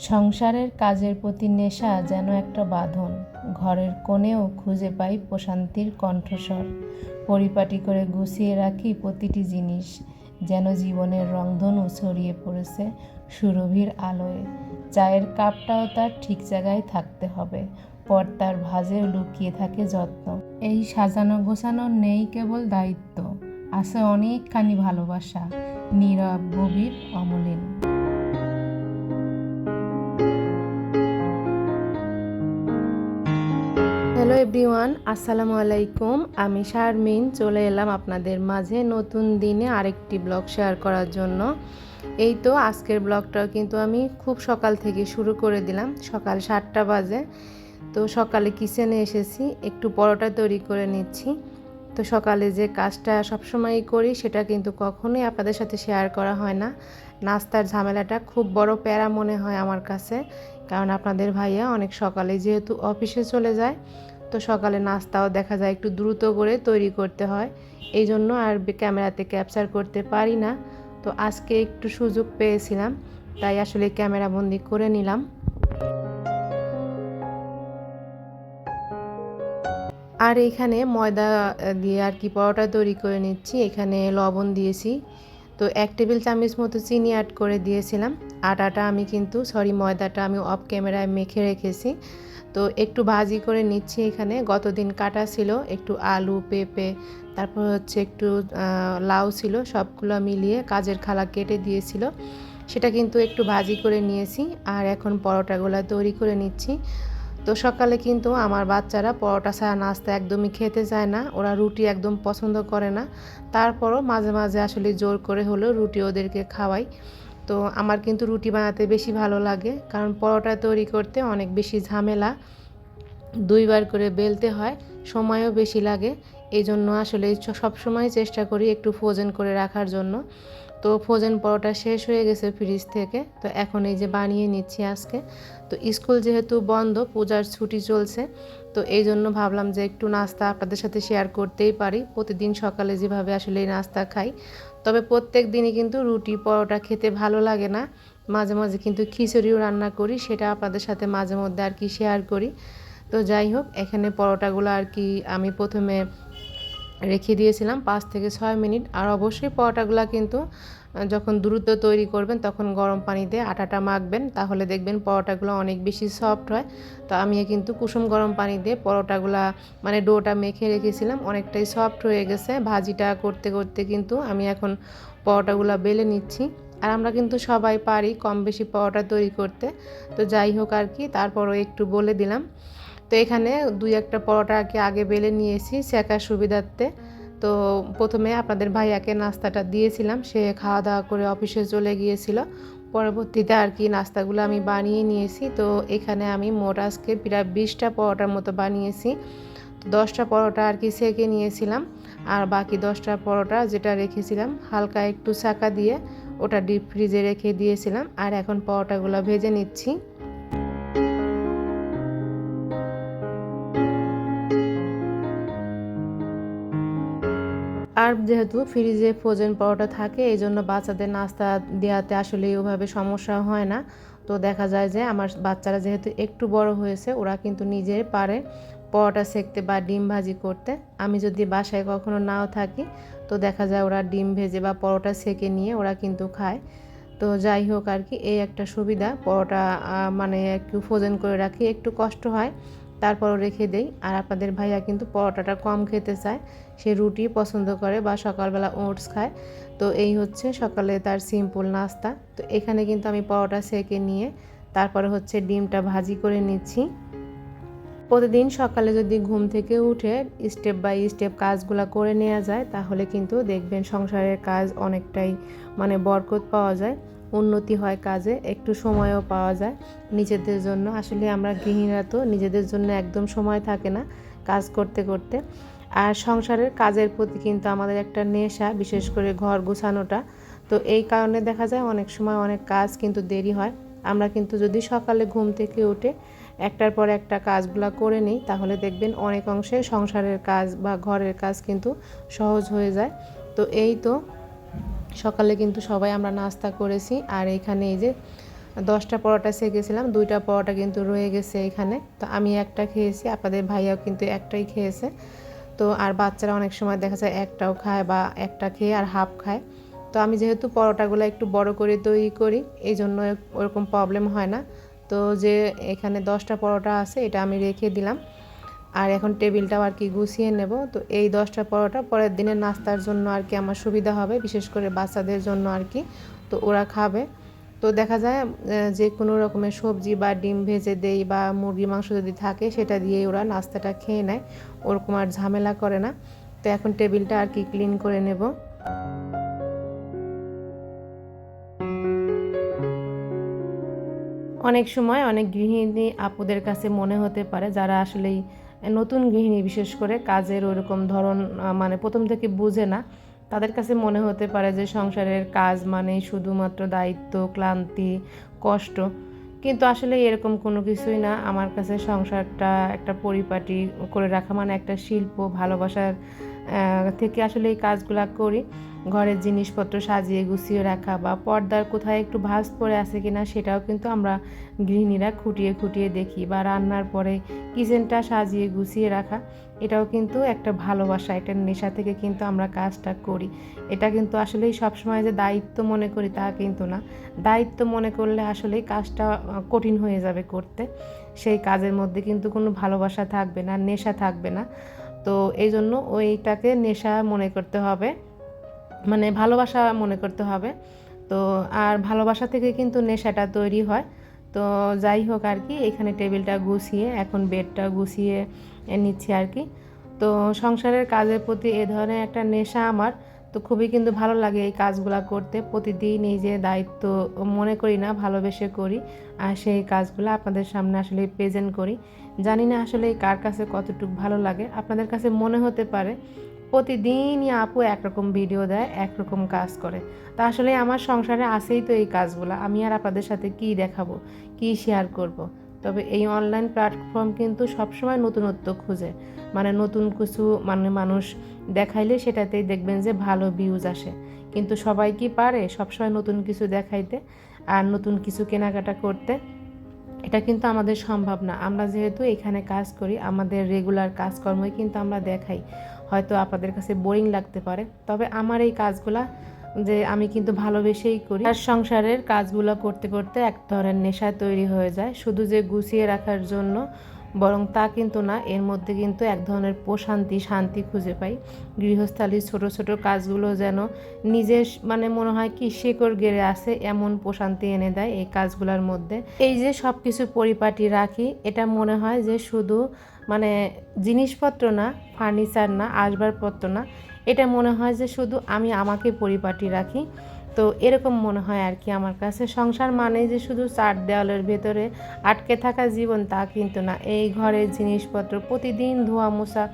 সংসারের কাজের প্রতি নেশা যেন একটা বাঁধন। ঘরের কোণেও খুঁজে পাই প্রশান্তির কণ্ঠস্বর। পরিপাটি করে গুছিয়ে রাখি প্রতিটি জিনিস। যেন জীবনের রংধনু ছড়িয়ে পড়েছে সুরভির আলোয়। চায়ের কাপটাও তার ঠিক জায়গায় থাকতে হবে। পর্দার ভাঁজেও লুকিয়ে থাকে যত্ন। এই সাজানো গোছানো নেই কেবল দায়িত্ব। আছে অনেকখানি ভালোবাসা। নীরব গভীর অমলিন। এভরিওয়ান আসসালামু আলাইকুম। আমি শারমিন, চলে এলাম আপনাদের মাঝে নতুন দিনে আরেকটি ব্লগ শেয়ার করার জন্য। এই তো আজকের ব্লগটাও কিন্তু আমি খুব সকাল থেকে শুরু করে দিলাম, সকাল সাতটা বাজে। তো সকালে কিচেনে এসেছি, একটু পরোটা তৈরি করে নিচ্ছি। তো সকালে যে কাজটা সবসময়ই করি, সেটা কিন্তু কখনোই আপনাদের সাথে শেয়ার করা হয় না। নাস্তার ঝামেলাটা খুব বড় প্যারা মনে হয় আমার কাছে, কারণ আপনাদের ভাইয়া অনেক সকালে যেহেতু অফিসে চলে যায় তো সকালে নাস্তাও দেখা যায় একটু দ্রুত করে তৈরি করতে হয়। এই জন্য আর ক্যামেরাতে ক্যাপচার করতে পারি না। তো আজকে একটু সুযোগ পেয়েছিলাম, তাই আসলে ক্যামেরা বন্দি করে নিলাম। আর এখানে ময়দা দিয়ে আর কি পরোটা তৈরি করে নিচ্ছি। এখানে লবণ দিয়েছি। তো এক টেবিল চামচ মতো চিনি অ্যাড করে দিয়েছিলাম। আটাটা আমি কিন্তু সরি ময়দাটা আমি অফ ক্যামেরায় মেখে রেখেছি। তো একটু ভাজি করে নিচ্ছি এখানে। গতদিন কাটা ছিল, একটু আলু, পেঁপে, তারপর হচ্ছে একটু লাউ ছিল, সবগুলো মিলিয়ে কাজের খালা কেটে দিয়েছিল। সেটা কিন্তু একটু ভাজি করে নিয়েছি আর এখন পরোটাগুলো তৈরি করে নিচ্ছি। তো সকালে কিন্তু আমার বাচ্চারা পরোটা ছাড়া নাস্তা একদমই খেতে চায় না, ওরা রুটি একদম পছন্দ করে না। তারপরও মাঝে মাঝে আসলে জোর করে হলেও রুটি ওদেরকে খাওয়াই। তো আমার কিন্তু রুটি বানাতে বেশি ভালো লাগে। কারণ পরোটা তৈরি করতে অনেক বেশি ঝামেলা। দুইবার করে বেলতে হয়, সময়ও বেশি লাগে। এই জন্য আসলে সবসময় চেষ্টা করি একটু ফ্রোজেন করে রাখার জন্য। তো ফ্রোজেন পরোটা শেষ হয়ে গেছে ফ্রিজ থেকে, তো এখন এই যে বানিয়ে নিচ্ছি আজকে। তো স্কুল যেহেতু বন্ধ, পূজার ছুটি চলছে তো এই জন্য ভাবলাম যে একটু নাস্তা আপনাদের সাথে শেয়ার করতেই পারি। প্রতিদিন সকালে যেভাবে আসলে এই নাস্তা খাই। তবে প্রত্যেক দিনই কিন্তু রুটি, পরোটা খেতে ভালো লাগে না। মাঝে মাঝে কিন্তু খিচুড়িও রান্না করি, সেটা আপনাদের সাথে মাঝে মধ্যে আর কি শেয়ার করি। তো যাই হোক, এখানে পরোটাগুলো আর কি আমি প্রথমে রেখে দিয়েছিলাম পাঁচ থেকে ছয় মিনিট। আর অবশ্যই পরোটাগুলো কিন্তু যখন দ্রুত তৈরি করবেন, তখন গরম পানি দিয়ে আটাটা মাখবেন। তাহলে দেখবেন পরোটাগুলো অনেক বেশি সফট হয়। তো আমি কিন্তু কুসুম গরম পানি দিয়ে পরোটাগুলা মানে ডোটা মেখে রেখেছিলাম। অনেকটাই সফট হয়ে গেছে। ভাজিটা করতে করতে কিন্তু আমি এখন পরোটাগুলো বেলে নিচ্ছি। আর আমরা কিন্তু সবাই পারি কম বেশি পরোটা তৈরি করতে। তো যাই হোক আর কি, তারপরও একটু বলে দিলাম। তো এখানে দুই একটা পরোটা আর কি আগে বেলে নিয়েছি শেখার সুবিধার্থে। তো প্রথমে আপনাদের ভাইয়াকে নাস্তাটা দিয়েছিলাম। সে খাওয়া দাওয়া করে অফিসে চলে গিয়েছিল। পরবর্তীতে আর কি নাস্তাগুলো আমি বানিয়ে নিয়েছি। তো এখানে আমি মোট আজকে প্রায় বিশটা পরোটার মতো বানিয়েছি। তো দশটা পরোটা আর কি সেঁকে নিয়েছিলাম। আর বাকি দশটা পরোটা যেটা রেখেছিলাম, হালকা একটু চাকা দিয়ে ওটা ডিপ ফ্রিজে রেখে দিয়েছিলাম। আর এখন পরোটাগুলো ভেজে নিচ্ছি। আর যেহেতু ফ্রিজে ফ্রোজেন পরোটা থাকে, এই জন্য বাচ্চাদের নাস্তা দেওয়াতে আসলে ওভাবে সমস্যা হয় না। তো দেখা যায় যে আমার বাচ্চারা যেহেতু একটু বড় হয়েছে, ওরা কিন্তু নিজের পারে পরোটা সেকতে বা ডিম ভাজি করতে। আমি যদি বাসায় কখনো নাও থাকি, তো দেখা যায় ওরা ডিম ভেজে বা পরোটা সেকে নিয়ে ওরা কিন্তু খায়। তো যাই হোক আর কি, এই একটা সুবিধা। পরোটা মানে একটু ফ্রোজেন করে রাখি, একটু কষ্ট হয়। তারপরও রেখে দেই। আর আপনাদের ভাইয়া কিন্তু পরোটাটা কম খেতে চায়। সে রুটি পছন্দ করে বা সকালবেলা ওটস খায়। তো এই হচ্ছে সকালে তার সিম্পল নাস্তা। তো এখানে কিন্তু আমি পরোটা সেকে নিয়ে তারপরে হচ্ছে ডিমটা ভাজি করে নিচ্ছি। প্রতিদিন সকালে যদি ঘুম থেকে উঠে স্টেপ বাই স্টেপ কাজগুলো করে নেওয়া যায়, তাহলে কিন্তু দেখবেন সংসারের কাজ অনেকটাই মানে বরকত পাওয়া যায়। উন্নতি হয় কাজে, একটু সময়ও পাওয়া যায় নিজেদের জন্য। আসলে আমরা গৃহিণীরা তো নিজেদের জন্য একদম সময় থাকে না কাজ করতে করতে। আর সংসারের কাজের প্রতি কিন্তু আমাদের একটা নেশা, বিশেষ করে ঘর গোছানোটা। তো এই কারণে দেখা যায় অনেক সময় অনেক কাজ কিন্তু দেরি হয়। আমরা কিন্তু যদি সকালে ঘুম থেকে উঠে একটার পর একটা কাজগুলো করে নিই, তাহলে দেখবেন অনেক অংশে সংসারের কাজ বা ঘরের কাজ কিন্তু সহজ হয়ে যায়। তো এই তো সকালে কিন্তু সবাই আমরা নাস্তা করেছি। আর এখানে এই যে দশটা পরোটা সেকেছিলাম, দুইটা পরোটা কিন্তু রয়ে গেছে এখানে। তো আমি একটা খেয়েছি, আপনাদের ভাইয়াও কিন্তু একটাই খেয়েছে। তো আর বাচ্চারা অনেক সময় দেখা যায় একটাও খায় বা একটা খেয়ে আর হাফ খায়। তো আমি যেহেতু পরোটাগুলো একটু বড় করে তৈরি করি, এই জন্য ওরকম প্রবলেম হয় না। তো যে এখানে দশটা পরোটা আছে, এটা আমি রেখে দিলাম। আর এখন টেবিলটাও আর কি গুছিয়ে নেব। তো এই দশটা পরোটা, পরের দিনের নাস্তার জন্য আর কি আমার সুবিধা হবে, বিশেষ করে বাচ্চাদের জন্য আর কি। তো ওরা খাবে। তো দেখা যায় যে কোনো রকমের সবজি বা ডিম ভেজে দেই বা মুরগি মাংস যদি থাকে, সেটা দিয়ে ওরা নাস্তাটা খেয়ে নেয়। ওরকম আর ঝামেলা করে না। তো এখন টেবিলটা আর কি ক্লিন করে নেব। অনেক সময় অনেক গৃহিণী, আপুদের কাছে মনে হতে পারে, যারা আসলেই নতুন গৃহিণী, বিশেষ করে কাজের ওরকম ধরন মানে প্রথম থেকে বুঝে না। তাদের কাছে মনে হতে পারে যে সংসারের কাজ মানে শুধুমাত্র দায়িত্ব, ক্লান্তি, কষ্ট। কিন্তু আসলে এরকম কোনো কিছুই না। আমার কাছে সংসারটা একটা পরিপাটি করে রাখা মানে একটা শিল্প, ভালোবাসার থেকে আসলে এই কাজগুলা করি। ঘরের জিনিসপত্র সাজিয়ে গুছিয়ে রাখা বা পর্দার কোথায় একটু ভাঁজ পড়ে আছে কিনা সেটাও কিন্তু আমরা গৃহিণীরা খুঁটিয়ে খুঁটিয়ে দেখি বা রান্নার পরে কিচেনটা সাজিয়ে গুছিয়ে রাখা, এটাও কিন্তু একটা ভালোবাসা একটা নেশা থেকে কিন্তু আমরা কাজটা করি। এটা কিন্তু আসলেই সবসময় যে দায়িত্ব মনে করি তা কিন্তু না। দায়িত্ব মনে করলে আসলেই কাজটা কঠিন হয়ে যাবে করতে। সেই কাজের মধ্যে কিন্তু কোনো ভালোবাসা থাকবে না, নেশা থাকবে না। তো এই জন্য ওইটাকে নেশা মনে করতে হবে। মানে ভালোবাসা মনে করতে হবে। তো আর ভালোবাসা থেকে কিন্তু নেশাটা তৈরি হয়। তো যাই হোক আর কি, এখানে টেবিলটা গুছিয়ে, এখন বেডটা গুছিয়ে নিচ্ছি আর কি। তো সংসারের কাজের প্রতি এ ধরনের একটা নেশা আমার তো খুবই কিন্তু ভালো লাগে এই কাজগুলো করতে। প্রতিদিন এই যে দায়িত্ব মনে করি না, ভালোবেসে করি। আর সেই কাজগুলো আপনাদের সামনে আসলে প্রেজেন্ট করি। জানি না আসলে কার কাছে কতটুকু ভালো লাগে। আপনাদের কাছে মনে হতে পারে, প্রতিদিনই আপু একরকম ভিডিও দেয়, একরকম কাজ করে। তা আসলে আমার সংসারে আসেই তো এই কাজগুলো। আমি আর আপনাদের সাথে কি দেখাবো, কি শেয়ার করব। তবে এই অনলাইন প্ল্যাটফর্ম কিন্তু সবসময় নতুনত্ব খুঁজে। মানে নতুন কিছু মানে মানুষ দেখাইলে সেটাতেই দেখবেন যে ভালো ভিউজ আসে। কিন্তু সবাই কি পারে সবসময় নতুন কিছু দেখাইতে আর নতুন কিছু কেনাকাটা করতে? এটা কিন্তু আমাদের সম্ভব না। আমরা যেহেতু এখানে কাজ করি, আমাদের রেগুলার কাজকর্মই কিন্তু আমরা দেখাই। হয়তো আপনাদের কাছে বোরিং লাগতে পারে। তবে আমার এই কাজগুলা যে আমি কিন্তু ভালোবেসেই করি। আর সংসারের কাজগুলো করতে করতে এক ধরনের নেশা তৈরি হয়ে যায়। শুধু যে গুছিয়ে রাখার জন্য বরং তা কিন্তু না, এর মধ্যে কিন্তু এক ধরনের প্রশান্তি, শান্তি খুঁজে পাই। গৃহস্থালির ছোট ছোট কাজগুলো যেন নিজের মানে মনে হয় কি শেকড় গেড়ে আসে, এমন প্রশান্তি এনে দেয় এই কাজগুলোর মধ্যে। এই যে সব কিছু পরিপাটি রাখি, এটা মনে হয় যে শুধু মানে জিনিসপত্র না, ফার্নিচার না, আসবাবপত্র না এটা মনে হয় যে শুধু আমি আমাকে পরিপাটি রাখি। তো এরকম মনে হয় আর কি আমার কাছে। সংসার মানে যে শুধু চার দেওয়ালের ভেতরে আটকে থাকা জীবন তা কিন্তু না। এই ঘরের জিনিসপত্র, প্রতিদিন ধোয়া মোছা,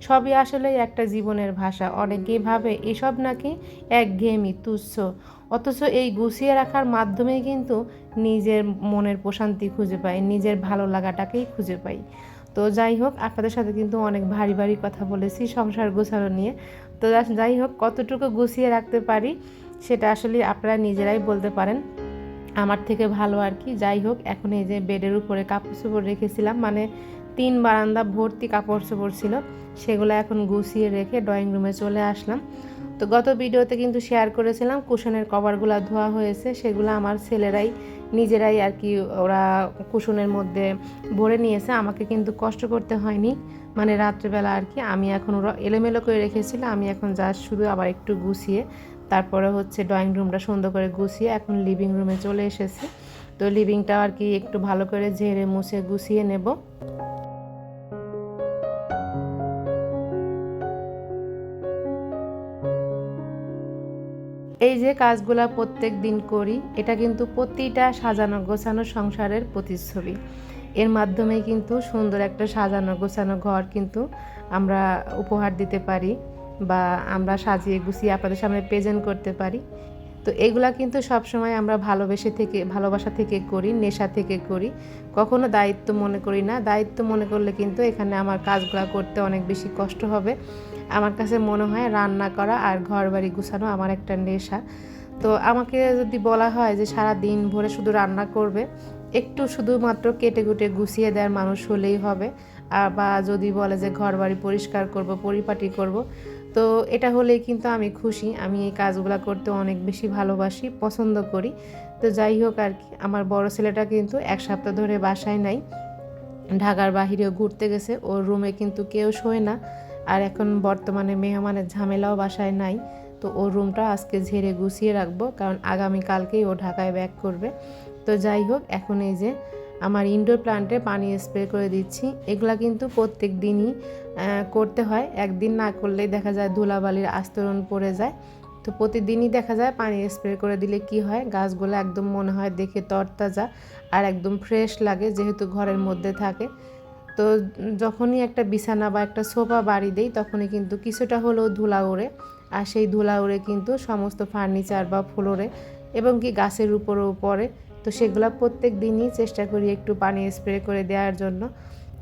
সবই আসলে একটা জীবনের ভাষা। অনেকেই ভাবে এসব নাকি একঘেয়েমি, তুচ্ছ। অথচ এই গুছিয়ে রাখার মাধ্যমেই কিন্তু নিজের মনের প্রশান্তি খুঁজে পাই, নিজের ভালো লাগাটাকেই খুঁজে পাই। তো যাই হোক, আপনাদের সাথে কিন্তু অনেক ভারী ভারী কথা বলেছি সংসার গোছানো নিয়ে। তো যাই হোক, কতটুকু গুছিয়ে রাখতে পারি সেটা আসলে আপনারা নিজেরাই বলতে পারেন। আমার থেকে ভালো আর কি। যাই হোক, এখন এই যে বেডের উপরে কাপড় চোপড় রেখেছিলাম মানে তিন বারান্দা ভর্তি কাপড় চোপড় ছিল, সেগুলো এখন গুছিয়ে রেখে ড্রয়িং রুমে চলে আসলাম। তো গত ভিডিওতে কিন্তু শেয়ার করেছিলাম, কুশনের কভারগুলো ধোয়া হয়েছে, সেগুলো আমার ছেলেরাই, নিজেরাই আর কি ওরা কুশনের মধ্যে ভরে নিয়েছে। আমাকে কিন্তু কষ্ট করতে হয়নি মানে রাত্রেবেলা আর কি। আমি এখন ওরা এলোমেলো করে রেখেছিলাম আমি এখন যা শুধু আবার একটু গুছিয়ে, তারপরে হচ্ছে ড্রয়িং রুমটা সুন্দর করে গুছিয়ে এখন লিভিং রুমে চলে এসেছি। তো লিভিংটা আর কি একটু ভালো করে ঝেড়ে মুছে গুছিয়ে নেব। এই যে কাজগুলা প্রত্যেক দিন করি, এটা কিন্তু প্রতিটা সাজানো গোছানো সংসারের প্রতিচ্ছবি। এর মাধ্যমে কিন্তু সুন্দর একটা সাজানো গোছানো ঘর কিন্তু আমরা উপহার দিতে পারি বা আমরা সাজিয়ে গুছিয়ে আপনাদের সামনে প্রেজেন্ট করতে পারি। তো এগুলা কিন্তু সবসময় আমরা ভালোবেসে থেকে, ভালোবাসা থেকে করি, নেশা থেকে করি। কখনো দায়িত্ব মনে করি না। দায়িত্ব মনে করলে কিন্তু এখানে আমার কাজগুলো করতে অনেক বেশি কষ্ট হবে। আমার কাছে মনে হয় রান্না করা আর ঘর বাড়ি গুছানো আমার একটা নেশা। তো আমাকে যদি বলা হয় যে সারা দিন ভরে শুধু রান্না করবে, একটু শুধুমাত্র কেটে কুটে গুছিয়ে দেওয়ার মানুষ হলেই হবে। বা যদি বলে যে ঘর বাড়ি পরিষ্কার করব, পরিপাটি করব, তো এটা হলেই কিন্তু আমি খুশি। আমি এই কাজগুলো করতে অনেক বেশি ভালোবাসি, পছন্দ করি। তো যাই হোক আর কি, আমার বড় ছেলেটা কিন্তু এক সপ্তাহ ধরে বাসায় নাই, ঢাকার বাহিরেও ঘুরতে গেছে, ওর রুমে কিন্তু কেউ শোয় না। আর এখন বর্তমানে মেহমানের ঝামেলাও বাসায় নাই, তো ওর রুমটা আজকে ঝেড়ে গুছিয়ে রাখব, কারণ আগামী কালকেই ও ঢাকায় ব্যাক করবে। তো যাই হোক, এখন এই যে আমার ইনডোর প্লান্টে পানি স্প্রে করে দিচ্ছি। এগুলা কিন্তু প্রত্যেক দিনই করতে হয়। একদিন না করলেই দেখা যায় ধুলাবালির আস্তরণ পড়ে যায়। তো প্রতিদিনই দেখা যায় পানি স্প্রে করে দিলে কি হয়? গাছগুলো একদম মনে হয় দেখে তরতাজা আর একদম ফ্রেশ লাগে, যেহেতু ঘরের মধ্যে থাকে। তো যখনই একটা বিছানা বা একটা সোফা বাড়ি দেই, তখনই কিন্তু কিছুটা হলেও ধুলা ওড়ে। আর সেই ধুলা উড়ে কিন্তু সমস্ত ফার্নিচার বা ফ্লোরে এবং কি গাছের উপরও পড়ে। তো সেগুলো প্রত্যেক দিনই চেষ্টা করি একটু পানি স্প্রে করে দেওয়ার জন্য।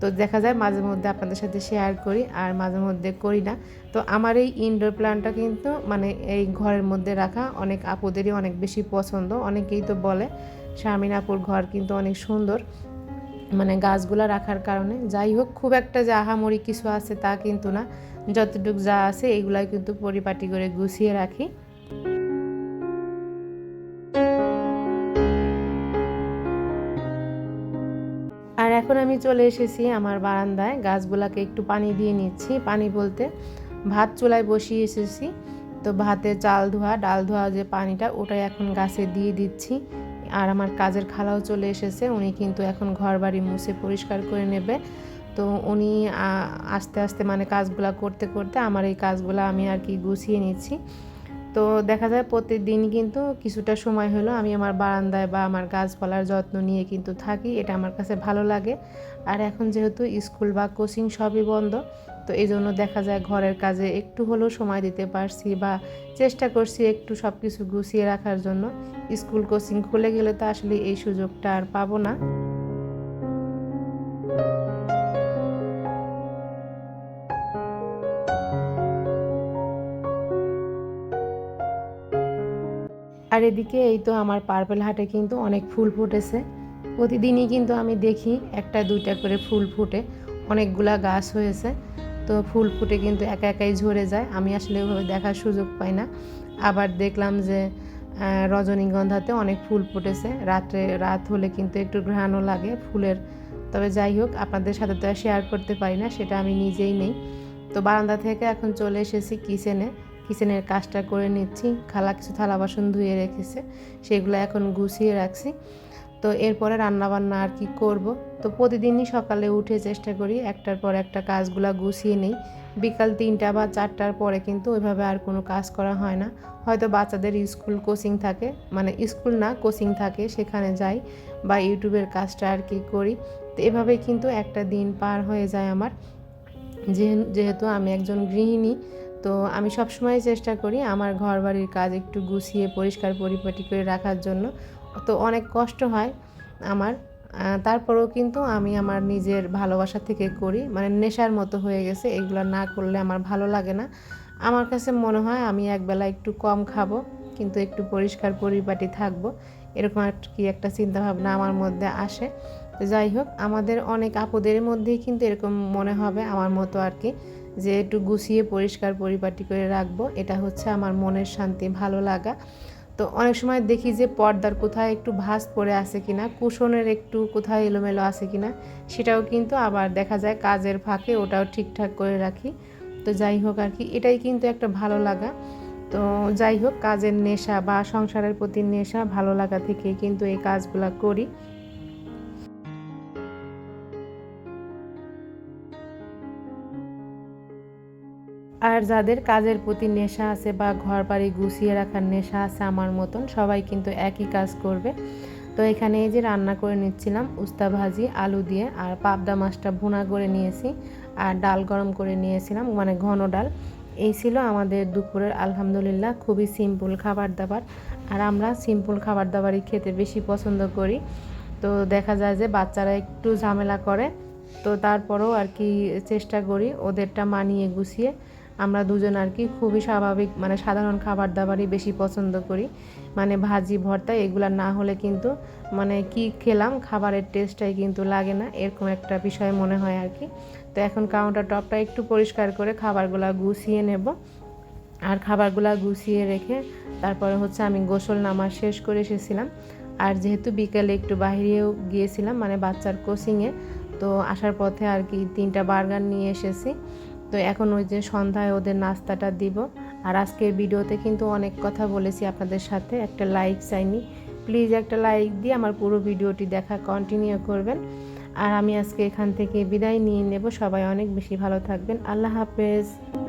তো দেখা যায় মাঝে মধ্যে আপনাদের সাথে শেয়ার করি, আর মাঝে মধ্যে করি না। তো আমার এই ইনডোর প্ল্যান্টটা কিন্তু মানে এই ঘরের মধ্যে রাখা অনেক আপুদেরই অনেক বেশি পছন্দ। অনেকেই তো বলে শামিন ঘর কিন্তু অনেক সুন্দর। মানে গাছগুলো রাখার কারণে। যাই হোক, খুব একটা যে আহামরি কিছু আছে তা কিন্তু না। যতটুকু যা আছে এইগুলাই কিন্তু পরিপাটি করে গুছিয়ে রাখি। আর এখন আমি চলে এসেছি আমার বারান্দায়। গাছগুলাকে একটু পানি দিয়ে নিচ্ছি। পানি বলতে ভাত চুলায় বসিয়ে এসেছি। তো ভাতে চাল ধোয়া, ডাল ধোয়া যে পানিটা, ওটাই এখন গাছে দিয়ে দিচ্ছি। আর আমার কাজের খালাও চলে এসেছে, উনি কিন্তু এখন ঘর বাড়ি মুছে পরিষ্কার করে নেবে। তো উনি আস্তে আস্তে মানে কাজগুলা করতে করতে আমার এই কাজগুলো আমি আর কি গুছিয়ে নিচ্ছি। তো দেখা যায় প্রতিদিন কিন্তু কিছুটা সময় হলো আমি আমার বারান্দায় বা আমার গাছপালার যত্ন নিয়ে কিন্তু থাকি, এটা আমার কাছে ভালো লাগে। আর এখন যেহেতু স্কুল বা কোচিং সবই বন্ধ তো এই জন্য দেখা যায় ঘরের কাজে একটু হলেও সময় দিতে পারছি বা চেষ্টা করছি একটু সব কিছু গুছিয়ে রাখার জন্য। স্কুল কোচিং খুলে গেলে তো আসলে এই সুযোগটা আর পাবো না। আর এদিকে এই তো আমার পার্পেল হাটে কিন্তু অনেক ফুল ফুটেছে। প্রতিদিনই কিন্তু আমি দেখি একটা দুইটা করে ফুল ফুটে। অনেকগুলা গাছ হয়েছে। তো ফুল ফুটে কিন্তু একা একাই ঝরে যায়। আমি আসলে ওইভাবে দেখার সুযোগ পাই না। আবার দেখলাম যে রজনীগন্ধাতে অনেক ফুল ফুটেছে। রাত্রে, রাত হলে কিন্তু একটু ঘ্রাণও লাগে ফুলের। তবে যাই হোক, আপনাদের সাথে তো শেয়ার করতে পারি না, সেটা আমি নিজেই নেই। তো বারান্দা থেকে এখন চলে এসেছি কিচেনে কিচেনের কাজটা করে নিচ্ছি। খালা কিছু থালা বাসন ধুয়ে রেখেছে। সেগুলো এখন গুছিয়ে রাখছি। তো এরপরে রান্নাবান্না আর কি করব। তো প্রতিদিনই সকালে উঠে চেষ্টা করি একটার পর একটা কাজগুলা গুছিয়ে নেই। বিকাল তিনটা বা চারটার পরে কিন্তু ওইভাবে আর কোনো কাজ করা হয় না। হয়তো বাচ্চাদের স্কুল কোচিং থাকে মানে স্কুল না, কোচিং থাকে, সেখানে যাই বা ইউটিউবের কাজটা আর কি করি। তো এভাবেই কিন্তু একটা দিন পার হয়ে যায় আমার। যেহেতু আমি একজন গৃহিণী, তো আমি সবসময় চেষ্টা করি আমার ঘর বাড়ির কাজ একটু গুছিয়ে পরিষ্কার পরিপাটি করে রাখার জন্য। তো অনেক কষ্ট হয় আমার। তারপরেও কিন্তু আমি আমার নিজের ভালোবাসা থেকে করি। মানে নেশার মতো হয়ে গেছে, এগুলো না করলে আমার ভালো লাগে না। আমার কাছে মনে হয় আমি একবেলা একটু কম খাব, কিন্তু একটু পরিষ্কার পরিপাটি থাকব, এরকম আর কি একটা চিন্তাভাবনা আমার মধ্যে আসে। যাই হোক, আমাদের অনেক আপদের মধ্যেই কিন্তু এরকম মনে হবে আমার মতো আর কি, যে একটু গুছিয়ে পরিষ্কার পরিপাটি করে রাখব। এটা হচ্ছে আমার মনের শান্তি, ভালো লাগা। তো অনেক সময় দেখি যে পর্দার কোথায় একটু ভাস পড়ে আছে কিনা, কুশনের একটু কোথায় এলোমেলো আছে কিনা, সেটাও কিন্তু আবার দেখা যায় কাজের ফাঁকে ওটাও ঠিকঠাক করে রাখি। তো যাই হোক আর কি, এটাই কিন্তু একটা ভালো লাগা। তো যাই হোক, কাজের নেশা বা সংসারের প্রতি নেশা ভালো লাগা থেকে কিন্তু এই কাজগুলো করি। আর যাদের কাজের প্রতি নেশা আছে বা ঘর বাড়ি গুছিয়ে রাখার নেশা আছে আমার মতন, সবাই কিন্তু একই কাজ করবে। তো এখানে এই যে রান্না করে নিচ্ছিলাম, উস্তা ভাজি, আলু দিয়ে, আর পাবদা মাছটা ভুনা করে নিয়েছি, আর ডাল গরম করে নিয়েছিলাম মানে ঘন ডাল। এই ছিল আমাদের দুপুরের আলহামদুলিল্লাহ খুবই সিম্পল খাবার দাবার, আর আমরা সিম্পল খাবার দাবারই খেতে বেশি পছন্দ করি। তো দেখা যায় যে বাচ্চারা একটু ঝামেলা করে, তো তারপরেও আর কি চেষ্টা করি ওদেরটা মানিয়ে গুছিয়ে আমরা দুজন আর কি খুবই স্বাভাবিক মানে সাধারণ খাবার দাবারই বেশি পছন্দ করি। মানে ভাজি, ভর্তা এগুলা না হলে কিন্তু মানে কি খেলাম, খাবারের টেস্টটাই কিন্তু লাগে না, এরকম একটা বিষয় মনে হয় আর কি। তো এখন কাউন্টার টপটা একটু পরিষ্কার করে খাবারগুলা গুছিয়ে নেব। আর খাবারগুলা গুছিয়ে রেখে তারপরে হচ্ছে আমি গোসল নামাজ শেষ করে এসেছিলাম। আর যেহেতু বিকেলে একটু বাইরেও গিয়েছিলাম মানে বাচ্চার কোচিংয়ে তো আসার পথে আর কি তিনটা বার্গার নিয়ে এসেছি। তো এখন ওই যে সন্ধ্যায় ওদের নাস্তাটা দিব। আর আজকের ভিডিওতে কিন্তু অনেক কথা বলেছি আপনাদের সাথে। একটা লাইক চাইনি। প্লিজ একটা লাইক দিয়ে আমার পুরো ভিডিওটি দেখা কন্টিনিউ করবেন। আর আমি আজকে এখান থেকে বিদায় নিয়ে নেব। সবাই অনেক বেশি ভালো থাকবেন। আল্লাহ হাফেজ।